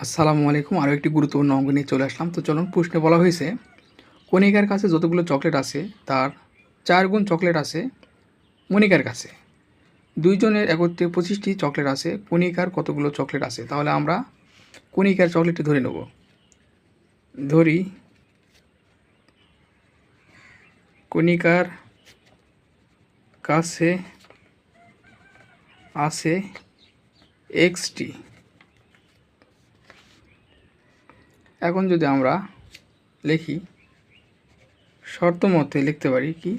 আসসালামু আলাইকুম, আরও একটি গুরুত্বপূর্ণ অঙ্ক নিয়ে চলে আসলাম। তো চলুন প্রশ্নে বলা হয়েছে, কণিকার কাছে যতগুলো চকলেট আছে, তার চার গুণ চকলেট আছে মনিকার কাছে। দুইজনের একত্রে পঁচিশটি চকলেট আছে, কণিকার কতগুলো চকলেট আছে? তাহলে আমরা কণিকার চকলেটটি ধরে নেব। ধরি, কণিকার কাছে আছে এক্সটি। এখন যদি আমরা লিখি, শর্ত মতে লিখতে পারি কি,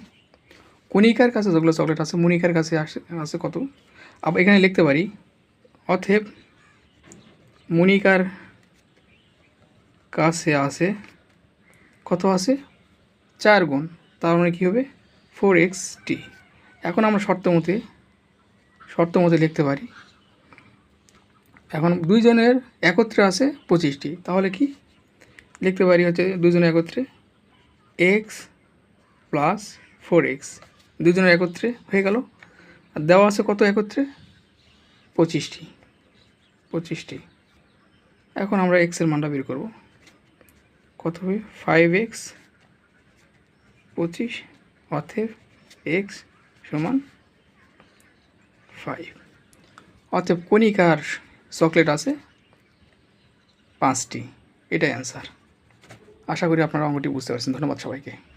কণিকার কাছে যেগুলো চকলেট আছে মনিকার কাছে আসে, আছে কত? আবার এখানে লিখতে পারি অথেব মনিকার কাছে আছে কত আছে চার গুণ, তার মানে কী হবে? ফোর এক্স টি এখন আমরা শর্ত মতে শর্ত মতে লিখতে পারি। এখন দুইজনের একত্রে আছে পঁচিশটি, তাহলে কি? লিখতে পারি হচ্ছে দুজনের একত্রে এক্স প্লাস ফোর এক্স দুজনের একত্রে হয়ে গেল। আর দেওয়া আছে কত একত্রে? পঁচিশটি। পঁচিশটি। এখন আমরা এক্সের মানটা বের করব। কত হবে? ফাইভ এক্স পঁচিশ অথব এক্স সমান ফাইভ অতএব কণিকার চকলেট আছে পাঁচটি। এটাই অ্যান্সার আশা করি আপনারা অঙ্গটি বুঝতে পারছেন। ধন্যবাদ সবাইকে।